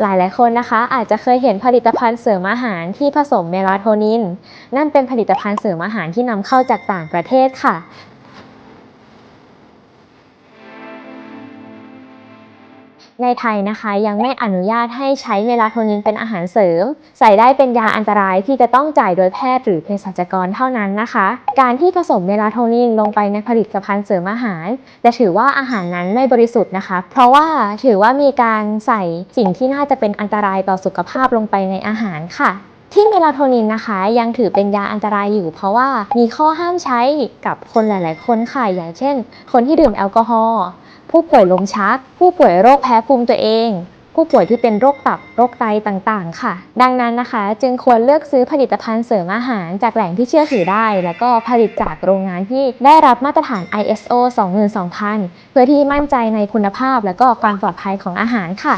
หลายๆคนนะคะ อาจจะเคยเห็นผลิตภัณฑ์เสริมอาหารที่ผสมเมลาโทนิน นั่นเป็นผลิตภัณฑ์เสริมอาหารที่นำเข้าจากต่างประเทศค่ะ ในไทยนะคะ ยังไม่อนุญาตให้ใช้เมลาโทนินเป็นอาหารเสริม ใส่ได้เป็นยาอันตรายที่จะต้องจ่ายโดยแพทย์หรือเภสัชกรเท่านั้นนะคะ การที่ผสมเมลาโทนินลงไปในผลิตภัณฑ์เสริมอาหาร จะถือว่าอาหารนั้นไม่บริสุทธิ์นะคะ เพราะว่าถือว่ามีการใส่สิ่งที่น่าจะเป็นอันตรายต่อสุขภาพลงไปในอาหารค่ะ ที่เมลาโทนินนะคะ ยังถือเป็นยาอันตรายอยู่ เพราะว่ามีข้อห้ามใช้กับคนหลาย ๆ คนค่ะอย่างเช่น คนที่ดื่มแอลกอฮอล์ผู้ป่วยลมชัก ผู้ป่วยโรคแพ้ภูมิตัวเองผู้ป่วยที่เป็นโรคตับโรคไตต่างๆ ค่ะ ดังนั้นนะคะ จึงควรเลือกซื้อผลิตภัณฑ์เสริมอาหารจากแหล่งที่เชื่อถือได้ แล้วก็ผลิตจากโรงงานที่ได้รับมาตรฐาน ISO 22000 เพื่อที่มั่นใจในคุณภาพและก็ความปลอดภัยของอาหารค่ะ